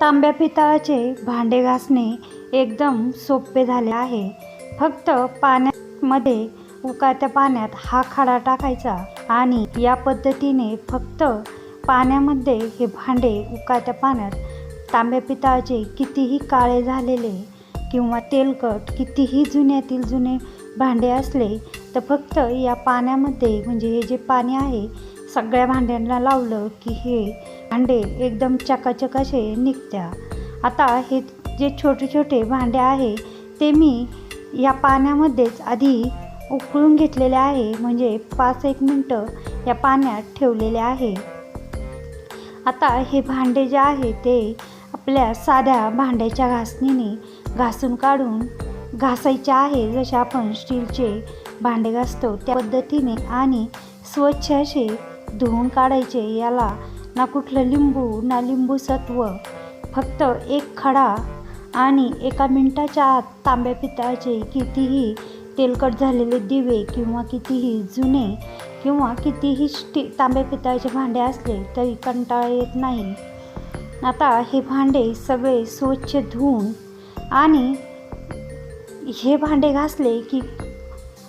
तांब्या पितळाचे भांडे घासणे एकदम सोपे झाले आहे. फक्त पाण्यामध्ये उकात्या पाण्यात हा खडा टाकायचा आणि या पद्धतीने फक्त पाण्यामध्ये हे भांडे उकात्या पाण्यात तांब्या पितळाचे कितीही काळे झालेले किंवा तेलकट कितीही जुन्यातील जुने भांडे असले तर फक्त या पाण्यामध्ये म्हणजे हे जे पाणी आहे सगळ्या भांड्यांना लावलं की हे भांडे एकदम चकाचक असे निघत्या. आता हे जे छोटे छोटे भांडे आहे ते मी या पाण्यामध्येच आधी उकळून घेतलेले आहे. म्हणजे पाच एक मिनटं या पाण्यात ठेवलेले आहे. आता हे भांडे जे आहे ते आपल्या साध्या भांड्याच्या घासणीने घासून काढून घासायचे आहे. जसे आपण स्टीलचे भांडे घासतो त्या पद्धतीने आणि स्वच्छ असे धुवून काढायचे याला ना कुठलं लिंबू ना लिंबू सत्व फक्त एक खडा आणि एका मिनटाच्या आत तांब्या पितळाचे कितीही तेलकट झालेले दिवे किंवा कितीही जुने किंवा कितीही स्टी तांब्या पितळाचे भांडे असले तरी कंटाळा येत नाही. आता हे भांडे सगळे स्वच्छ धुवून आणि हे भांडे घासले की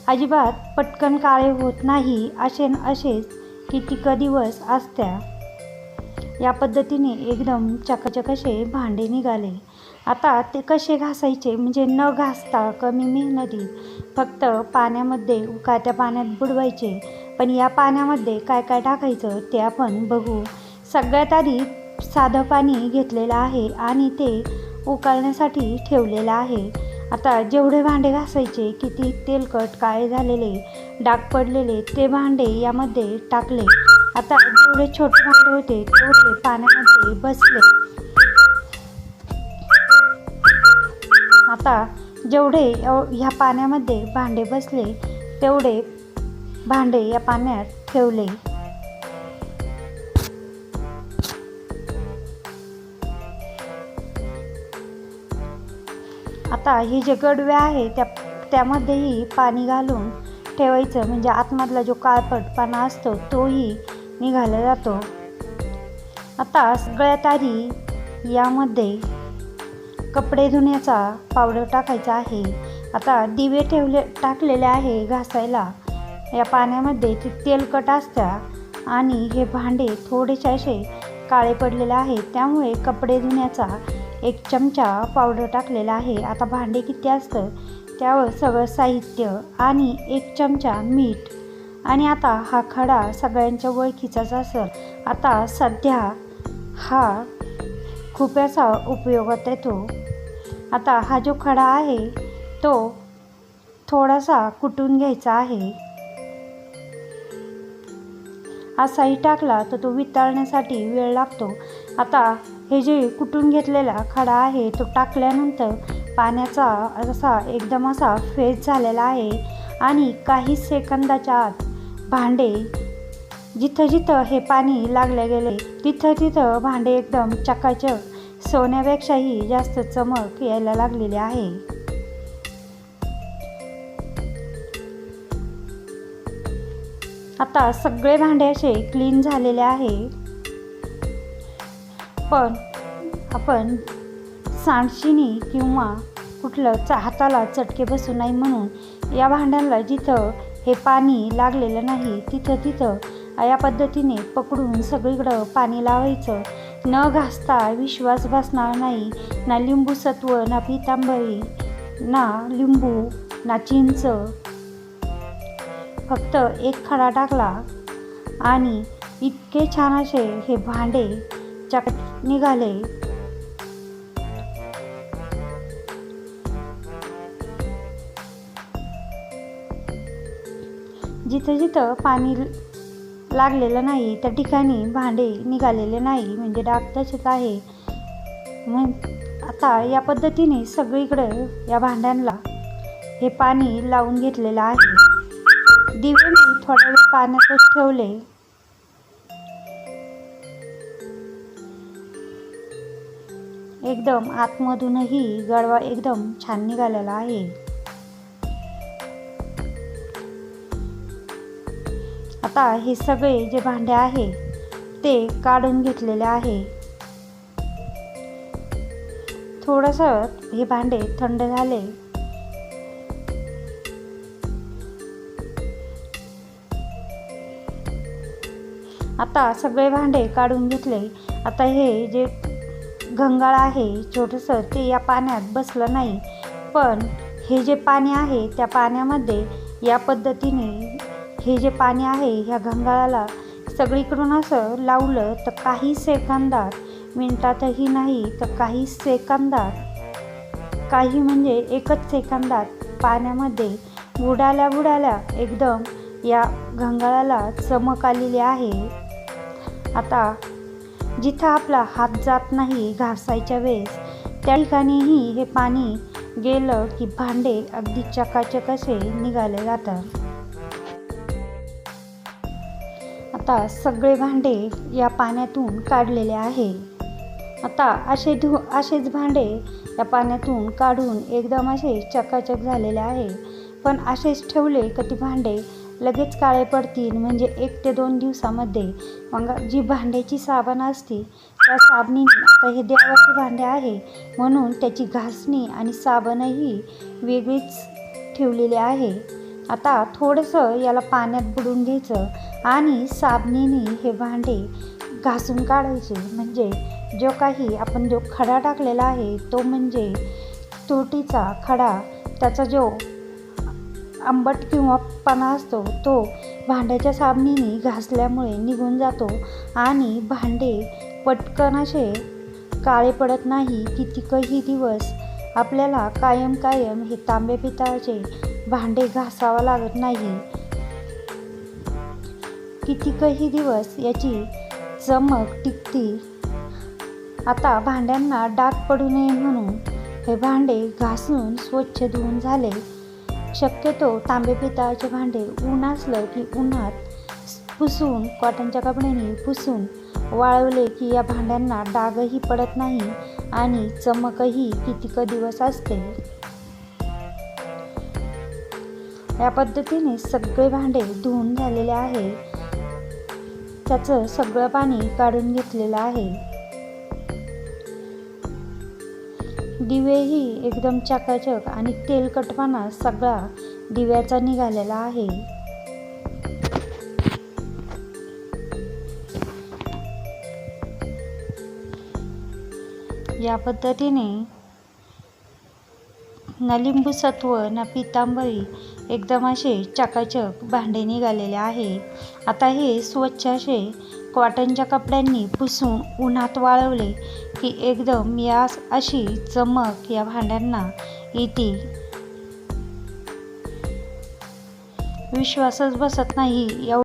अजिबात पटकन काळे होत नाही असे न असेच कितीक दिवस असत्या. या पद्धतीने एकदम चकाचक असे भांडे निघाले. आता ते कसे घासायचे? म्हणजे न घासता कमी मेहनतीत फक्त पाण्यामध्ये उकात्या पाण्यात बुडवायचे. पण या पाण्यामध्ये काय काय टाकायचं ते आपण बघू. सगळ्यात आधी साधं पाणी घेतलेलं आहे आणि ते उकळण्यासाठी ठेवलेलं आहे. आता जेवढे भांडे घासायचे किती तेलकट काळे झालेले डाग पडलेले ते भांडे यामध्ये टाकले. आता जेवढे छोटे भांडे होते तेवढे पाण्यामध्ये बसले. आता जेवढे ह्या पाण्यामध्ये भांडे बसले तेवढे भांडे या पाण्यात ठेवले. आता हे जे गडव्या आहे त्या त्यामध्येही पाणी घालून ठेवायचं. म्हणजे आतमधला जो काळपटपणा असतो तोही निघाला जातो. आता सगळ्यात आधी यामध्ये कपडे धुण्याचा पावडर टाकायचा आहे. आता दिवे ठेवले टाकलेले आहे घासायला. या पाण्यामध्ये ते तेलकट असत्या आणि हे भांडे थोडेसे असे काळे पडलेले आहेत. त्यामुळे कपडे धुण्याचा एक चमचा पावडर टाकलेला आहे. आता भांडे किती असतं त्यावर सगळं साहित्य आणि एक चमचा मीठ. आणि आता हा खडा सगळ्यांच्या ओळखीचाच असेल. आता सध्या हा खुप्याचा उपयोगात येतो. आता हा जो खडा आहे तो थोडासा कुटून घ्यायचा आहे. असाही टाकला तर तो वितळण्यासाठी वेळ लागतो. आता हे जे कुटून घेतलेला खडा आहे तो टाकल्यानंतर पाण्याचा असा एकदम असा फेस झालेला आहे आणि काही सेकंदाच्या आत भांडे जिथं जिथं हे पाणी लागले गेले तिथं तिथं भांडे एकदम चकाचक सोन्यापेक्षाही जास्त चमक यायला लागलेली आहे. आता सगळे भांडे असे क्लीन झालेले आहे. पण आपण सांडशिनी किंवा कुठलं च हाताला चटके बसू नाही म्हणून या भांड्यांना जिथं हे पाणी लागलेलं नाही तिथं तिथं या पद्धतीने पकडून सगळीकडं पाणी लावायचं. न घासता विश्वास बसणार नाही ना लिंबू सत्व ना पितांबरी ना लिंबू ना चिंच. फक्त एक खडा टाकला आणि इतके छान असे हे भांडे चक निघाले. जिथं जिथं पाणी लागलेलं नाही त्या ठिकाणी भांडे निघालेले नाही म्हणजे डाग तसेच आहे. म्हण आता या पद्धतीने सगळीकडे या भांड्यांना हे पाणी लावून घेतलेलं आहे. दिवे मी थोडा वेळ पाण्यातच ठेवले. एकदम आतमधूनही गळवा एकदम छान निघालेला आहे. आता हे सगळे जे भांडे आहे ते काढून घेतलेले आहे. थोडंसं हे भांडे थंड झाले. आता सगळे भांडे काढून घेतले. आता हे जे गंगाळ आहे. छोटंसं ते या पाण्यात बसलं नाही. पण हे जे पाणी आहे त्या पाण्यामध्ये या पद्धतीने हे जे पाणी आहे ह्या गंगाळाला सगळीकडून असं लावलं तर काही सेकंदात मिनटातही नाही तर काही सेकंदात काही म्हणजे एकच सेकंदात पाण्यामध्ये बुडाल्या बुडाल्या एकदम या गंगाळाला चमक आलेली आहे. आता जिथं आपला हात जात नाही घासायच्या वेळेस त्या ठिकाणीही हे पाणी गेलं की भांडे अगदी चकाचक असे निघाले जातात. आता सगळे भांडे या पाण्यातून काढलेले आहे. आता असे धु असेच भांडे या पाण्यातून काढून एकदम असे चकाचक झालेले आहे. पण असेच ठेवले की ती भांडे लगेच काळे पडतील. म्हणजे एक ते दोन दिवसामध्ये. मग जी भांड्याची साबण असते त्या साबणीने आता हे देवाचे भांडे आहे. म्हणून त्याची घासणी आणि साबणही वेगळीच ठेवलेली आहे. आता थोडंसं याला पाण्यात बुडून घ्यायचं आणि साबणीने हे भांडे घासून काढायचे. म्हणजे जो काही आपण जो खडा टाकलेला आहे तो म्हणजे तुरटीचा खडा. त्याचा जो आंबट किंवा पाना असतो तो भांड्याच्या साबणीने घासल्यामुळे निघून जातो आणि भांडे पटकन असे काळे पडत नाही. कितीकही दिवस आपल्याला कायम कायम हे तांबे पितळाचे भांडे घासावं लागत नाही. कितीकही दिवस याची चमक टिकती. आता भांड्यांना डाग पडू नये म्हणून हे भांडे घासून स्वच्छ धुवून झाले. शक्यतो तांबे पितळाचे भांडे ऊन असलं की उन्हात पुसून कॉटनच्या कपड्याने पुसून वाळवले की या भांड्यांना डागही पडत नाही आणि चमकही कितीक दिवस असते. या पद्धतीने सगळे भांडे धुवून झालेले आहे. त्याचं सगळं पाणी काढून घेतलेलं आहे. दिवेही एकदम चकाचक आणि तेलकटपणा सगळा दिव्याचा निघालेला आहे. या पद्धतीने न लिंबू सत्व न पितांबरी एकदम असे चकाचक भांडे निघालेले आहे. आता हे स्वच्छ असे कॉटनच्या कपड्यांनी पुसून उन्हात वाळवले की एकदम या अशी चमक या भांड्यांना येते. विश्वासच बसत नाही एव